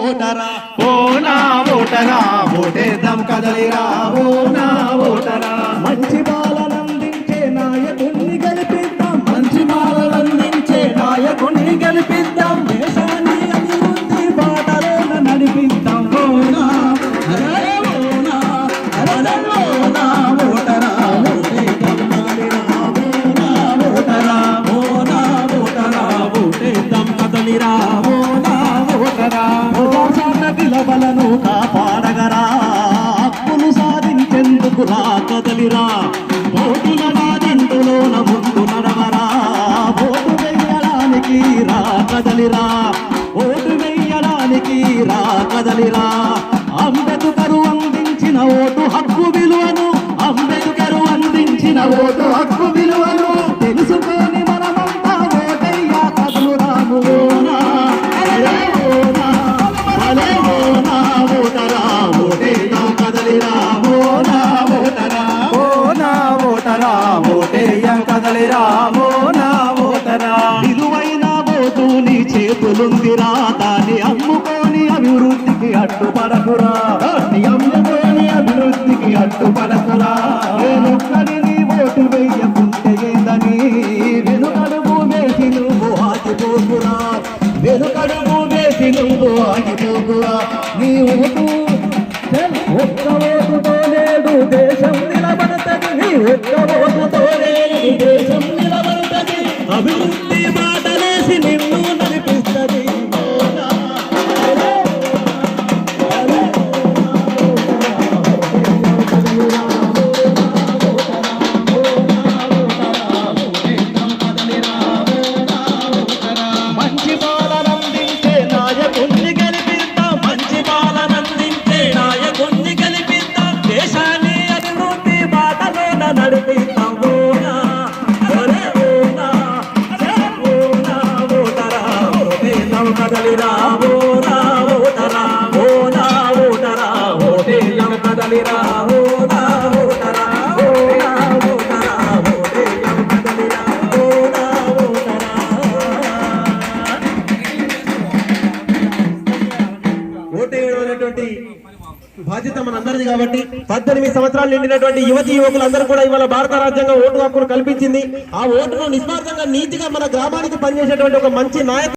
ఓటరా ఓనా ఓటరా ఓటేద్దాం కదలిరా ఓనా ప్రజాస్వామ్య కాపాడగరా. అప్పులు సాధించేందుకు రా కదలిరా. ఓటుల వాదింటులోన ముందు నడవరా. ఓటు వెయ్యడానికి రా కదలిరా. ఓటు వెయ్యడానికి రా కదలిరా. అంబేద్కరు అందించిన ఓటు హక్కు విలువను అంబేద్కరు అందించిన ఓటు హక్కు ఓటరా ఓటేయం కదలిరా ఓ నా ఓటరా విలువైన ఓటు నీ చేతులుందిరా దాన్ని అమ్ముకొని అభివృద్ధికి అడ్డుపడకురా. దాన్ని అమ్ముకొని అభివృద్ధికి అడ్డుపడకురా. నేనొక్కడిని ఓటు వెయ్యకుంటే ఏందని? వెనుకడుగు వేసి నువ్వు ఆగిపోకురా. వెనుకడుగు వేసి నువ్వు ఆగిపోకురా. నీ ఓటు ఒక్క ఓటుతో నేడు దేశం అభివృద్ధి ఓటేద్దాం కదలిరా ఓనా ఓటరా ఓనా ఓటరా ఓటేద్దాం కదలిరా ఓనా ఓటరా ఓటరా కదలిరా ఓటరా ఓటేయడం అనేటువంటి బాధ్యత మనందరిది కాబట్టి పద్దెనిమిది సంవత్సరాలు నిండినటువంటి యువతి యువకులందరూ కూడా ఇవాళ భారత రాజ్యాంగం ఓటు హక్కును కల్పించింది. ఆ ఓటును నిస్వార్థంగా నీతిగా మన గ్రామానికి పనిచేసేటువంటి ఒక మంచి నాయకుడు